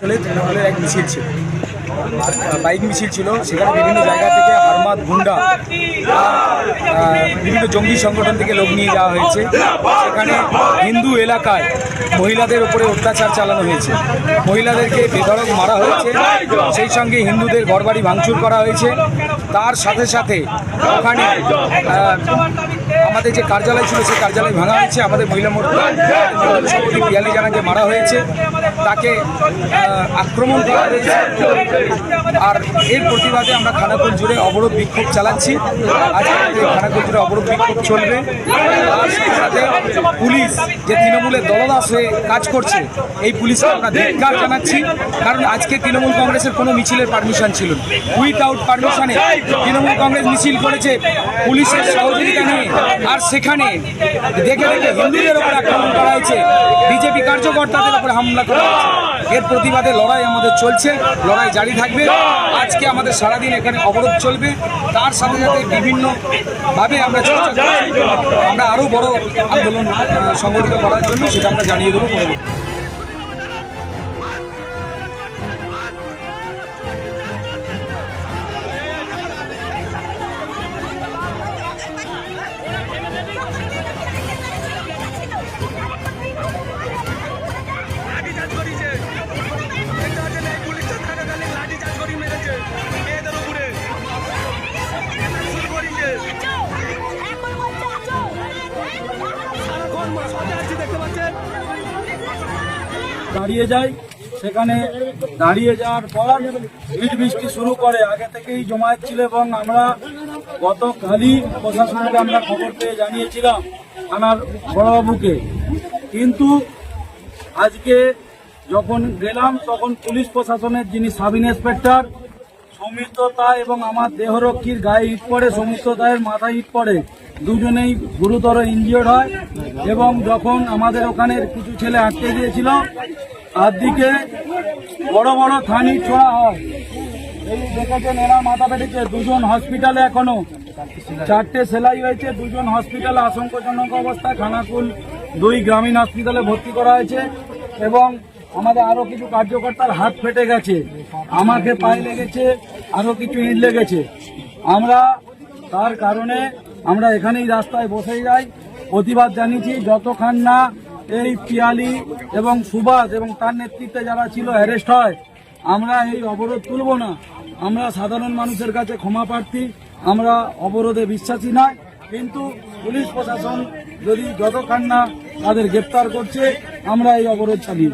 তৃণমূলের এক মিছিল ছিল। বাইক মিছিল ছিল। সেখানে বিভিন্ন জায়গা থেকে হারমাত গুন্ডা বিভিন্ন জঙ্গি সংগঠন থেকে লোক নিয়ে যাওয়া হয়েছে। সেখানে হিন্দু এলাকায় মহিলাদের উপরে অত্যাচার চালানো হয়েছে। মহিলাদেরকে বেধড়ক মারা হয়েছে। সেই সঙ্গে হিন্দুদের ঘরবাড়ি ভাঙচুর করা হয়েছে। তার সাথে সাথে ওখানে আমাদের যে কার্যালয় ছিল, সেই কার্যালয় ভাঙা হয়েছে। আমাদের মহিলা মোর্চা সভাপতি পিয়ালি জানাকে মারা হয়েছে। তাকে আক্রমণ করা হয়েছে। আর এর প্রতিবাদে আমরা খানাকুল জুড়ে অবরোধ বিক্ষোভ চালাচ্ছি। আজকে খানাকুল জুড়ে অবরোধ বিক্ষোভ চলবে। তার সাথে সাথে পুলিশ, যে তৃণমূলের দলদাস হয়ে কাজ করছে, এই পুলিশকে আমরা ধিক্কার জানাচ্ছি। কারণ আজকে তৃণমূল কংগ্রেসের কোনো মিছিলের পারমিশন ছিল উইথআউট পারমিশনে তৃণমূল কংগ্রেস মিছিল করেছে পুলিশের সহযোগিতা নিয়ে। আর সেখানে দেখে দেখে হিন্দুদের উপর আক্রমণ করা হয়েছে। কার্যকর্তাদের উপরে হামলা করা হয়েছে এর প্রতিবাদে লড়াই আমাদের চলছে লড়াই জারি থাকবে। আজকে আমাদের সারাদিন এখানে অবরোধ চলবে। তার সাথে সাথে বিভিন্নভাবে আমরা চেষ্টা করছি। আমরা আরও বড় আন্দোলন সংগঠিত করার জন্য সেটা আমরা জানিয়ে দেবো দাঁড়িয়ে যাই। সেখানে দাঁড়িয়ে যাওয়ার পর ভিড় বৃষ্টি শুরু করে। আগে থেকেই জমায়েত ছিল এবং আমরা গতকালই প্রশাসনকে আমরা খবর পেয়ে জানিয়েছিলাম থানার বড়বাবুকে। কিন্তু আজকে যখন গেলাম, তখন পুলিশ প্রশাসনের যিনি সাব ইন্সপেক্টর সৌমিত্র এবং আমার দেহরক্ষীর গায়ে ইট পড়ে সৌমিত্র তায়ের মাথায় ইট পড়ে, দুজনেই গুরুতর ইনজিওর্ড হয় এবং যখন আমাদের ওখানের কিছু ছেলে আটকে গিয়েছিল আর দিকে বড় বড় থানি ছোড়া হয়। এই দেখেছেন এরা মাথা পেটেছে, দুজন হসপিটালে এখনও। চারটে সেলাই হয়েছে, দুজন হসপিটালে আশঙ্কাজনক অবস্থায়, খানাকুল দুই গ্রামীণ হসপিটালে ভর্তি করা হয়েছে এবং আমাদের আরও কিছু কার্যকর্তার হাত ফেটে গেছে। আমাকে পায়ে লেগেছে, আরও কিছু ইট লেগেছে। আমরা তার কারণে আমরা এখানেই রাস্তায় বসে যাই। প্রতিবাদ জানিয়েছি যতক্ষণ না এই পিয়ালি এবং সুভাষ এবং তার নেতৃত্বে যারা ছিল অ্যারেস্ট হয়, আমরা এই অবরোধ তুলব না। আমরা সাধারণ মানুষের কাছে ক্ষমা প্রার্থী, আমরা অবরোধে বিশ্বাসী নয়। কিন্তু পুলিশ প্রশাসন যদি যতক্ষণ না তাদের গ্রেপ্তার করছে আমরা এই অবরোধ চালিয়ে।